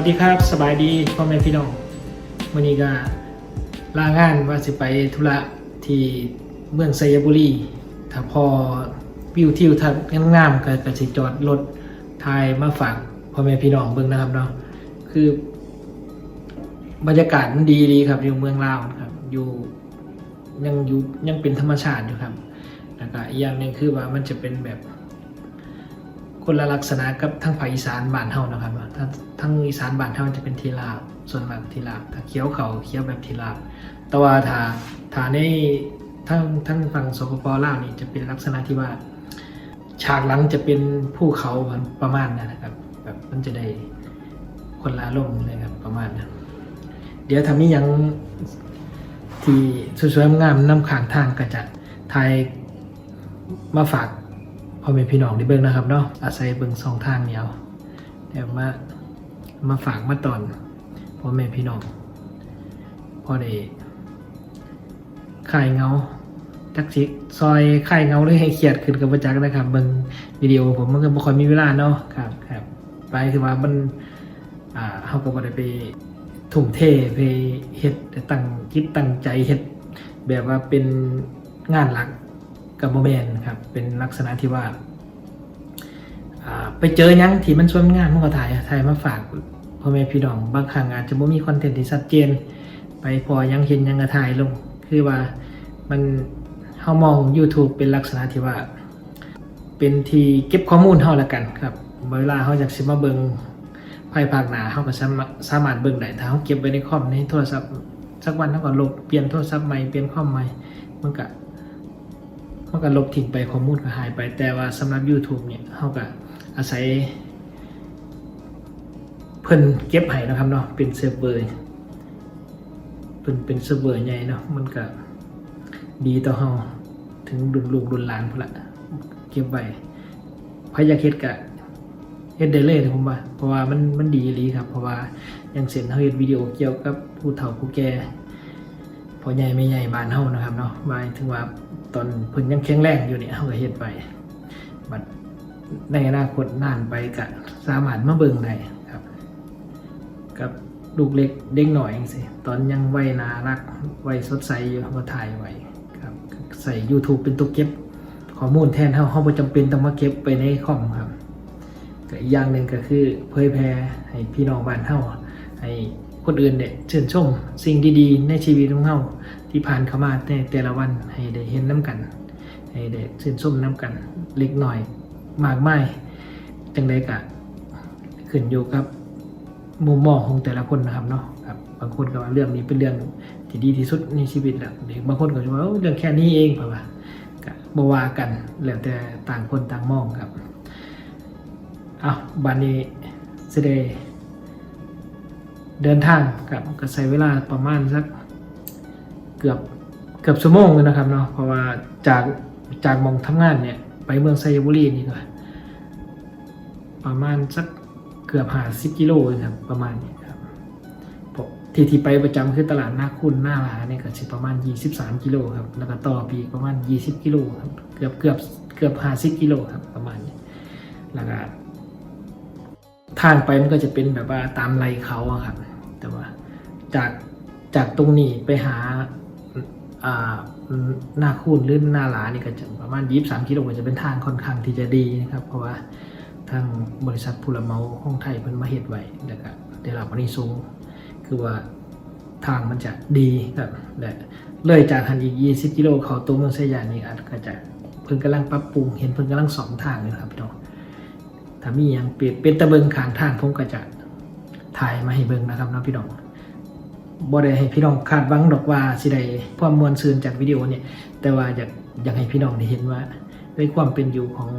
สวัสดีครับสบายดีพ่อแม่พี่น้องวันนี้ก็ลางานว่าสิไปธุระที่เมืองไซยบุรี ถ้าพอวิวทิวทัศน์งามๆก็ก็สิจอดรถทายมาฝากพ่อแม่พี่น้องเบิ่งนะครับเนาะคือบรรยากาศมันดีดีครับอยู่เมืองลาวครับอยู่ยังอยู่ยังเป็นธรรมชาติอยู่ครับแล้วก็อีกอย่างหนึ่งคือว่ามันจะเป็นแบบ คนละลักษณะกับทั้งภาคอีสานบ้านเฮานะครับถ้าทั้งอีสานบ้านเฮาจะเป็นทีลาบส่วนมากทีลาบถ้าเคี้ยวเขาเคี้ยวแบบทีลาบแต่ว่าถ้าถ้าในทั้งทั้งฝั่งสปปลาวนี่จะเป็นลักษณะที่ว่า ฉากหลังจะเป็นภูเขาประมาณนั้นนะครับ แบบมันจะได้คนละลมเลยครับประมาณนั้นเดี๋ยวทำนี้ยังที่สวยๆงามน้ำขางทางก็จะไทยมาฝาก พ่อแม่พี่น้องได้เบิ่งนะครับเนาะอาศัยเบิ่งสองทางเดียวเดี๋ยวมามาฝากมาตอนพ่อแม่พี่น้องพ่อได้ขายเงาจักสิซอยไขายเงาเลยให้เครียดขึ้นกับประจักษ์นะครับเบิ่งวิดีโอผมมันก็บ่ค่อยมีเวลาเนาะครับครับไปคือว่ามันอ่าเฮาก็บ่ได้ไปทุ่มเทไปเฮ็ดตั้งจิตตั้งใจเฮ็ดแบบว่าเป็นงานหลัก กับโมเมนครับเป็นลักษณะที่ว่าไปเจอยังที่มันสวยงามมันก็ถ่ายถ่ายมาฝากพ่อแม่พี่น้องบางครั้งอาจจะไม่มีคอนเทนต์ที่ชัดเจน ไปพอยังเห็นยังกระถ่ายลง คือว่ามันเฮามอง YouTube เป็นลักษณะที่ว่า เป็นที่เก็บข้อมูลเฮาละกันครับเวลาเฮาอยากสิมาเบิงภายภาคหนาเฮาก็สามารถสมารถเบิงได้ถ้าเฮาเก็บไว้ในคอมในโทรศัพท์สักวันเฮาก็ลบเปลี่ยนโทรศัพท์ใหม่เปลี่ยนคอมใหม่มันก็ มันก็ลบทิ้งไปข้อมูลก็หายไป แต่ว่าสำหรับ YouTube เนี่ยเขาก็อาศัย เพิ่นเก็บให้นะครับเนาะเป็นเซิร์ฟเวอร์เป็นเป็นเซิร์ฟเวอร์ใหญ่เนาะมันก็ดีต่อเฮาถึงดุนลูกดุนหลานพุ่นละเก็บไว้พยาเฮ็ดกะเฮ็ดได้เลยผมว่า เพราะว่ามันมันดีหลีครับ เพราะว่าอย่างเช่นเฮาเฮ็ดวิดีโอเกี่ยวกับผู้เฒ่าผู้แก่ พอใหญ่ไม่ใหญ่บ้านเฮานะครับเนาะหมายถึงว่าตอนเพิ่นยังแข็งแรงอยู่เนี่ยเฮาก็เฮ็ดไปบัดในอนาคตนานไปก็สามารถมาเบิ่งได้ครับ กับลูกเล็กเด็กหน่อยจังซี่ตอนยังวัยนารักวัยสดใสอยู่ก็ถ่ายไว้ครับใส่ YouTube เป็นตัวเก็บข้อมูลแทนเฮาเฮาบ่จำเป็นต้องมาเก็บไปในคอมครับก็อีกอย่างหนึ่งก็คือเผยแพร่ให้พี่น้องบ้านเฮาให้ คนอื่นเนี่ยชื่นชมสิ่งดีๆ ในชีวิตของเฮาที่ผ่านเข้ามาในแต่ละวันให้ได้เห็นน้ำกัน ให้ได้ชื่นชมน้ำกัน เล็กหน่อย มากไม่จังไดกะขึ้นอยู่กับมุมมองของแต่ละคนนะครับเนาะครับบางคนก็ว่าเรื่องนี้เป็นเรื่องที่ดีที่สุดในชีวิตแหละหรือบางคนก็จะว่าเอ้าเรื่องแค่นี้เองเปล่าวะก็บวากันแล้วแต่ต่างคนต่างมองครับเอาบันนี้เสด็จ เดินทางกับก็ใช้เวลาประมาณสักเกือบเกือบชั่วโมงเลยนะครับเนาะเพราะว่าจากจากมองทำงานเนี่ยไปเมืองไซบุรีนี่ก็ประมาณสักเกือบหาสิบกิโลเลยครับประมาณนี้ครับผมที่ที่ไปประจำคือตลาดหน้าคุณหน้าลาเนี่ยก็สิประมาณ 23 กิโลครับแล้วก็ต่อปีกประมาณ 20 กิโลครับเกือบเกือบเกือบหาสิบกิโลครับประมาณนี้แล้วก็ทางไปมันก็จะเป็นแบบว่าตามไรเขาอะครับ จากจากตรงนี้ไปหาอ่าหน้าคูนหรือหน้าหลานี่ก็จะประมาณยี่สามกิโลก็จะเป็นทางค่อนข้างที่จะดีนะครับ เพราะว่าทางบริษัทผู้รับเหมาของไทยเพิ่นมาเฮ็ดไว้แล้วก็ได้รับอนนี้สูงส์คือว่าทางมันจะดีครับและเลยจากหันอีก 20 กิโลเข้าตัวเมืองสยามนี่อาจก็จะเพิ่นกำลังปรับปรุง เห็นเพิ่นกำลังสองทางเลยครับพี่น้องถ้ามีหยังเปลี่ยนเป็นตะเบิงขางทางผมก็จะถ่ายมาให้เบิงนะครับเนาะพี่น้อง บ่ได้ให้พี่น้องคาดหวังดอกว่าสิได้ความมวลซืนจากวิดีโอเนี่ยแต่ว่าอยากอยากให้พี่น้องได้เห็นว่าในความเป็นอยู่ของ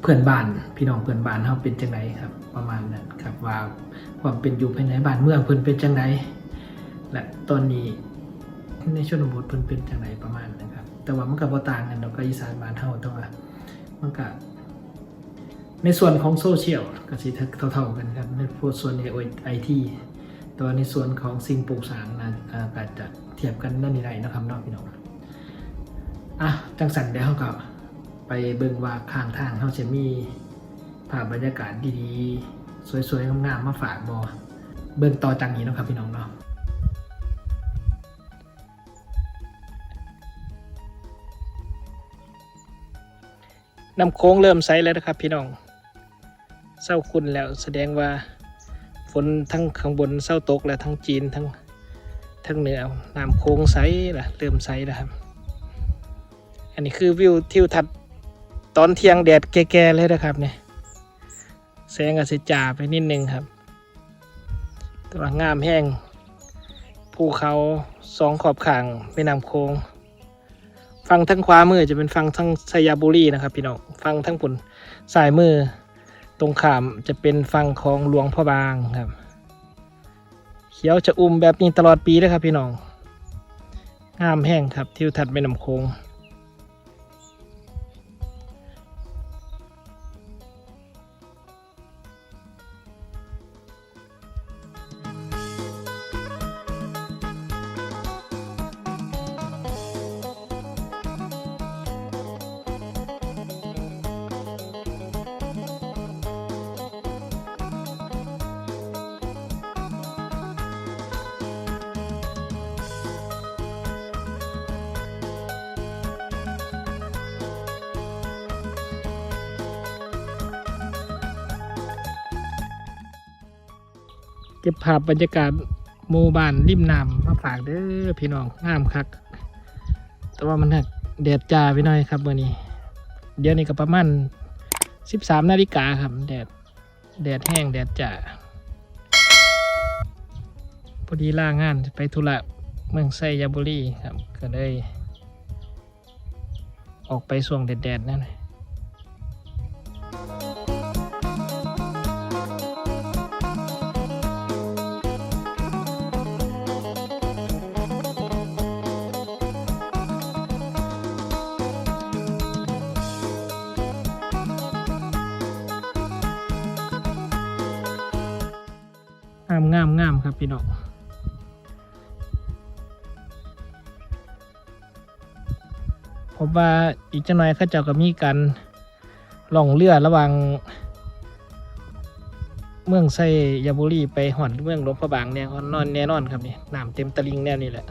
เพื่อนบ้าน พี่น้องเพื่อนบ้านเฮาเป็นจังไดครับ ประมาณนั้นครับว่าความเป็นอยู่ภายในบ้านเมืองเพิ่นเป็นจังไดและตอนนี้ในชนบทเพิ่นเป็นจังไดประมาณนั้นครับแต่ว่ามันก็บ่ต่างกันดอกกับอีสานบ้านเฮาแต่ว่ามันก็ในส่วนของโซเชียลก็สิเท่าๆกันครับในส่วนในไอที ตัวในส่วนของสิ่งปลูกสร้างนะอาก็จะเทียบกันนั่นนี่ไรนะครับเนอกพี่น้องอะจังสันเดี๋ยวเขาก็ไปเบิ่งว่าข้างทางเขาจะมีภาพบรรยากาศดีๆ สวยๆงามๆมาฝากบอเบิ่งต่อจากนี้นะครับพี่น้องเนาะน้ำโค้งเริ่มใสแล้วนะครับพี่น้องเศร้าคุณแล้วแสดงว่า ฝนทั้งข้างบนเศร้าตกแล้วทั้งจีนทั้งทั้งเหนือน้ำโค้งใสละเริ่มใสแล้วครับ อันนี้คือวิวทิวทัศน์ตอนเที่ยงแดดแก่ๆเลยนะครับเนี่ยแสงอาจจะจ่าไปนิดนึงครับแต่ว่างามแห้งภูเขาสองขอบข่างแม่น้ำโค้งฝั่งทางขวามือจะเป็นฝั่งทางสยบุรีนะครับพี่น้องฝั่งทางผลสายมือ รงขามจะเป็นฝั่งของหลวงพ่อบางครับ เขียวจะอุ่มแบบนี้ตลอดปีเลยครับพี่น้องงามแห้งครับทิวทัศน์แม่น้ำโค้ง เก็บภาพบรรยากาศหมู่บ้านริมน้ำมาฝากเด้อพี่น้องงามคัก แต่ว่ามันหักแดดจ้าไปหน่อยครับวันนี้ เดี๋ยวนี้ก็ประมาณสิบสามนาฬิกาครับแดดแดดแห้งแดดจ้าพอดีล่างานไปธุระเมืองไซยบุรีครับ ก็เลยออกไปส่วงแดดๆนั่นแหละ งามงามงามครับพี่น้องผมว่าอีกจังหน่อยเข้าเจ้าก็มีการล่องเรือระหว่างเมืองไซยาบุรีไปหอนเมืองหลวงพระบางเนี่ยนอนแน่นอนครับนี่น้ำเต็มตะลิงแน่นี่แหละ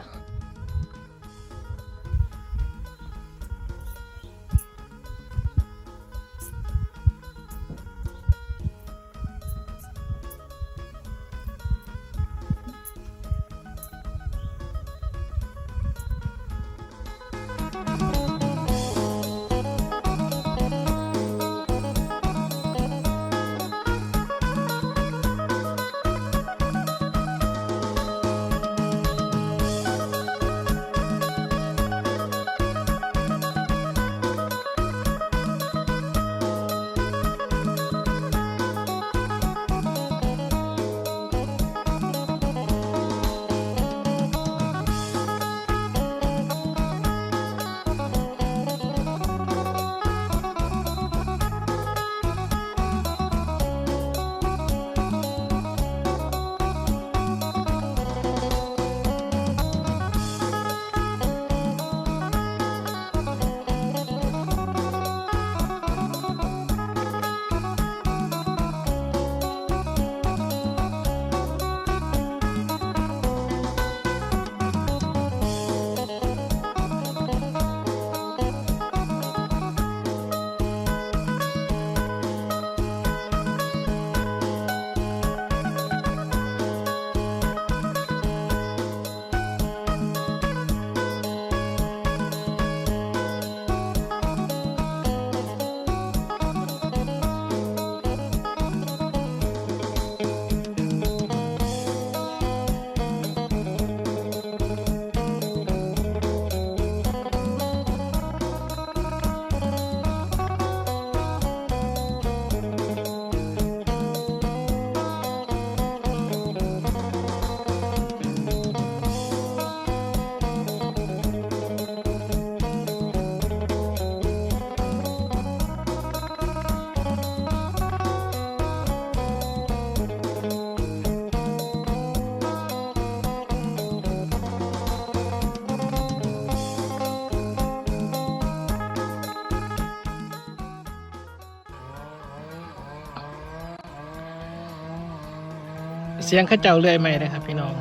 เสียงข้าเจ้าเลื่อยใหม่เลยครับ พี่น้อง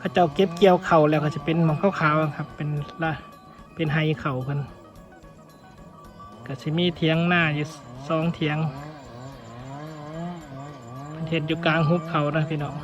ข้าเจ้าเก็บเกี่ยวเข่าแล้วก็จะเป็นหมองขาวๆครับ เป็นละเป็นไฮเข่ากันก็จะมีเทียงหน้าอยู่สองเทียงประเทศอยู่กลางหุบเขานะพี่น้อง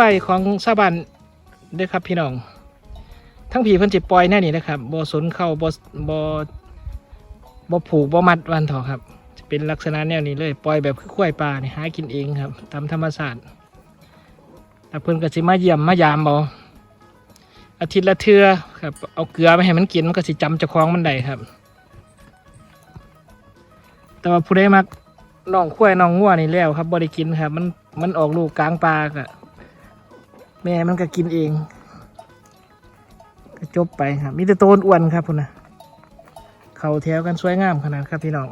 ควายของชาวบ้านเด้อครับพี่น้อง ทั้งผีเพิ่นจิปล่อยแน่นี่นะครับบ่สนเข้าบ่บ่บ่ผูกบ่มัดวันเถอครับ จะเป็นลักษณะแนวนี้เลยปล่อยแบบคือควายป่านี่หากินเองครับตามธรรมชาติแล้วเพิ่นก็สิมาเยี่ยมมายามบ่อาทิตย์ละเทือครับเอาเกลือไปให้มันกินมันก็สิจำเจ้าของมันได้ครับ แต่ว่าผู้ใดมักน้องควายน้องงัวนี่แล้วครับบ่ได้กินครับ มันมันออกลูกกลางป่ากะ แม่มันก็กินเองก็จบไปครับมีแต่โตนอ้วนครับพุ่นนะเขาแถวกันสวยงามขนาดครับพี่น้อง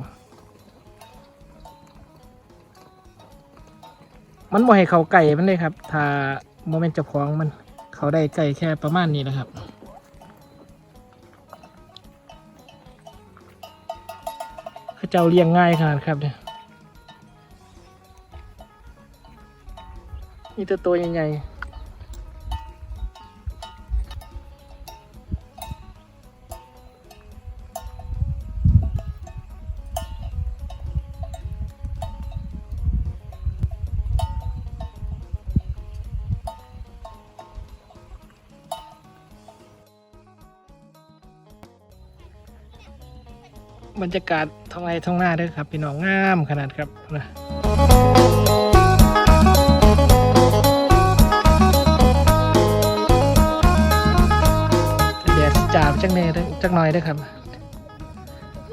มันบ่ให้เขาไก่มันเลยครับ ถ้าโมเมนต์จ้าของมัน เขาได้ไก่แค่ประมาณนี้นะครับเขาเจ้าเลี้ยงง่ายขนาดครับเนี่ยมีแต่ตัวใหญ่ๆ บรรยากาศท้องไร่ท้องนาด้วยครับพี่น้องงามขนาดครับนะแดดจ่าบจักเนยจักหน่อยด้วยครับ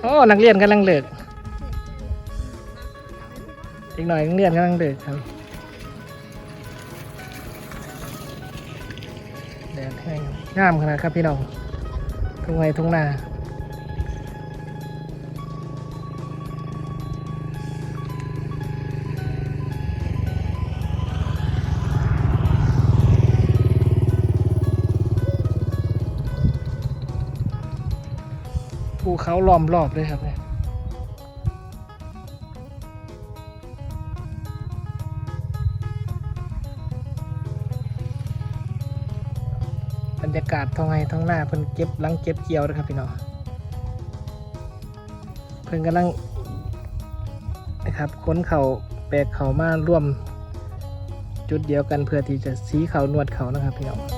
โอ้นักเรียนกำลังเลิกอีกหน่อยนักเรียนกำลังเลิกครับแดดแห้งงามขนาดครับพี่น้องทุ่งไร่ทุ่งนา เขาล้อมรอบเลยครับเนี่ยบรรยากาศท้องไห้ท้องหน้าเพิ่นเก็บลังเก็บเกี่ยวนะครับพี่น้องเพิ่นกำลังนะครับค้นเขาแบกเขามาร่วมจุดเดียวกันเพื่อที่จะสีเขานวดเขานะครับพี่น้อง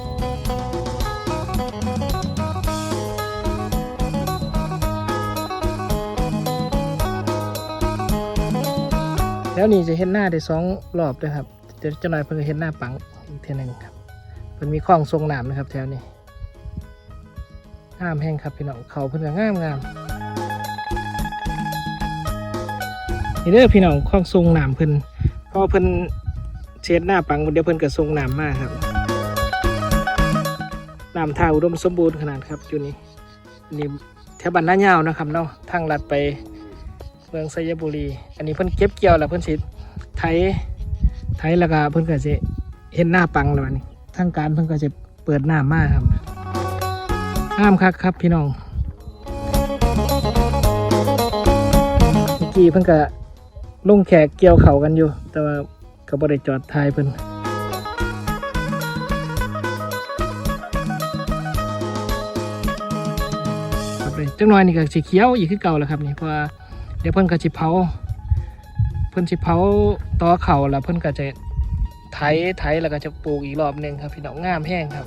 แล้วนี่จะเห็นหน้าได้สองรอบเลยครับเดี๋ยวจะหน่อยเพิ่งเห็นหน้าปังอีกเทีหนึงครับมันมีคลองทรงน้ำนะครับแถวนี้งามแห้งครับพี่น้องเขาเพิ่นก็งามงามนี่เด้อพี่น้องคลองทรงน้ำเพิ่นพอเพิ่นเช็ดหน้าปังเดี๋ยวเพิ่นก็ทรงน้ำมากครับน้ำท่าอุดมสมบูรณ์ขนาดครับอยู่นี่นี่แถวบ้านน้ายาวนะครับเนาะทางลัดไป เมืองไซยบุรี อันนี้เพิ่นเก็บเกี่ยวแล้วเพิ่นสิไถไถแล้วก็เพิ่นก็สิเห็นหน้าปังแล้วบัดนี้ทางการเพิ่นก็จะเปิดหน้ามาครับงามคักครับพี่น้องเมื่อกี้เพิ่นก็ลุงแขกเกี่ยวเข่ากันอยู่ แต่ว่าก็บ่ได้จอดทายเพิ่นจังหน่อยนี่ก็สิเขียวอีกคือเก่าแล้วครับนี่เพราะว่า ดี๋ยวเพิ่นก็สิเผาเพิ่นสิเผาต่อเข่าแล้วเพิ่นก็จะไถไถแล้วก็จะปลูกอีกรอบหนึ่งครับ พี่น้องงามแห้งครับ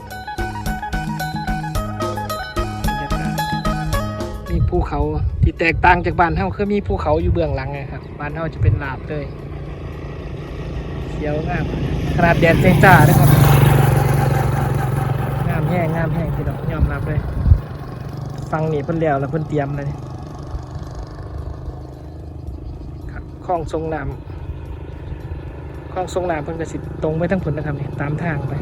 มีภูเขาที่แตกต่างจากบ้านเฮาคือมีภูเขาอยู่เบื้องหลังไงครับบ้านเฮาจะเป็นลาบเลยเขียวงามขนาดแดดเจ้งจ้าเลยครับงามแห้งงามแห้งพี่น้องยอมรับเลยฟังหนีเพิ่นแล้วแล้วเพิ่นเตรียมเลย ครับค ลองทรงน้คลองทรงน้ำเพิ่นก็สิตรงไปทั้งผลนะครับนี่ตามทางไป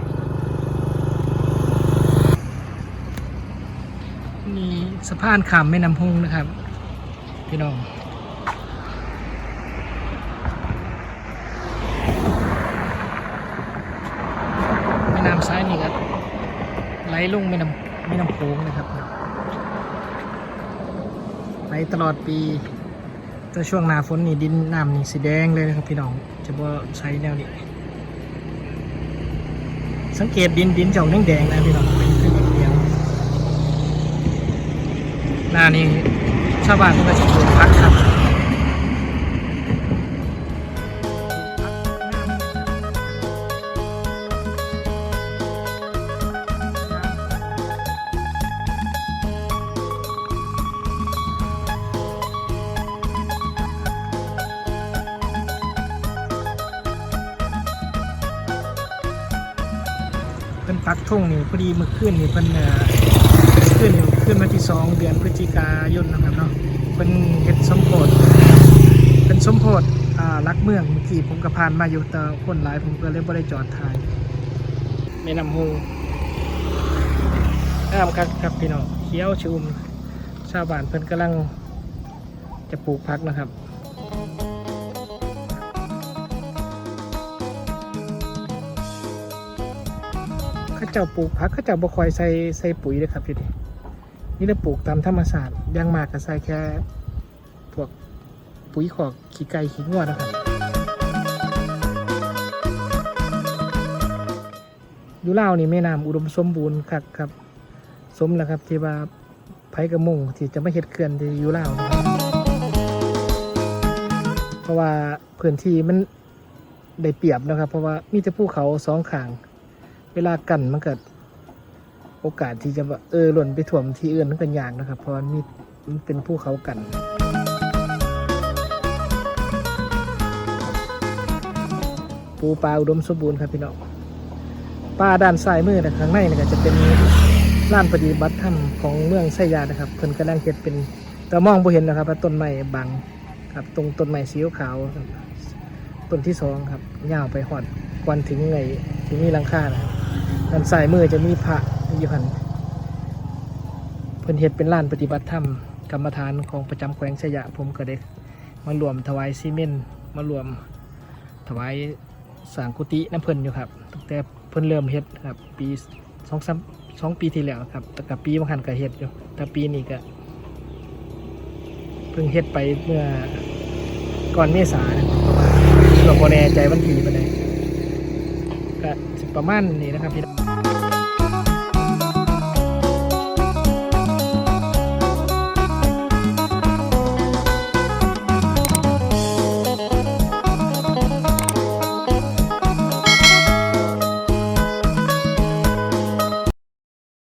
นี่สะพานข้ามแม่น้ำพุงนะครับ พี่น้องแม่น้ำซ้ายนี่ก็ไหลลงแม่น้ำแม่น้ำโขงนะครับไหลตลอดปี แต่ช่วงหน้าฝนนี่ดินน้ำนี่สีแดงเลยนะครับพี่น้อง จะบ่ใช้แนวนี้ สังเกตดินดินเจ้าแดงๆนะพี่น้องเป็นขึ้นเดียวหน้านี้ชาวบ้านก็จะปลูกพักค ปักธงนี่พอดีมื่อคืนนี่เพิ่นเอ่อขึ้นขึ้นมาที่สองเดือนพฤศจิกายนนะครับเนาะเพิ่นเฮ็ดสมโพธเป็นสมโพธรักเมืองเมื่อกี้ผมก็ผ่านมาอยู่แต่คนหลายผมก็เลยบ่ได้จอดถ่ายแม่น้ำฮูงามครับครับพี่น้องเขียวชุมชาวบ้านเพิ่นกำลังจะปลูกพักนะครับ ข้าเจ้าปลูกผักเข้าเจ้าบ่คอยใส่ใส่ปุ๋ยเลยครับพี่นี่นี่เราปลูกตามธรรมศาสตร์ยังมากก็ใส่แค่พวกปุ๋ยขอกขี้ไก่ขี้งัวนะครับอยู่ลานี่แม่น้ำอุดมสมบูรณ์ครับครับ สมแล้วครับที่ว่าไผกระมงที่จะไม่เห็ดเขื่อนที่อยู่ลานะครับเพราะว่าพื้นที่มันได้เปรียบนะครับ เพราะว่ามีแต่ภูเขาสองข้าง วลากันมันเกิดโอกาสที่จะเออหล่นไปถ่วมที่อื่นมันก็ยากนะครับ เพราะมันมีมันเป็นภูเขากันปูปลาอุดมสมบูรณ์ครับพี่น้องป่าด้านซ้ายมือนะข้างในนี่ก็จะเป็นลานปฏิบัติธรรมของเมืองไสยานะครับเพิ่นกำลังเฮ็ดเป็นแต่มองบ่เห็นนะครับว่าต้นไม้บังครับ ตรงต้นไม้สีขาวต้นที่สองครับยาวไปหอดกวันถึงไงที่มีหลังคานะครับ ด้านซ้ายมือจะมีพระอยู่หันเพิ่นเฮ็ดเป็นลานปฏิบัติธรรมกรรมฐานของประจำแขวงไสยาผมก็ได้มารวมถวายซีเมนต์มารวมถวายสางกุฏิน้ำเพิ่นอยู่ครับตั้งแต่เพิ่นเริ่มเฮ็ดครับ ปีสองสามสองปีที่แล้วครับแต่กับปีบางคันก็เฮ็ดอยู่แต่ปีนี้ก็เพิ่งเฮ็ดไปเมื่อก่อนเมษาเพราะว่าเราบ่แน่ใจวันที่ปานใดก็สิประมาณนี้นะครับพี่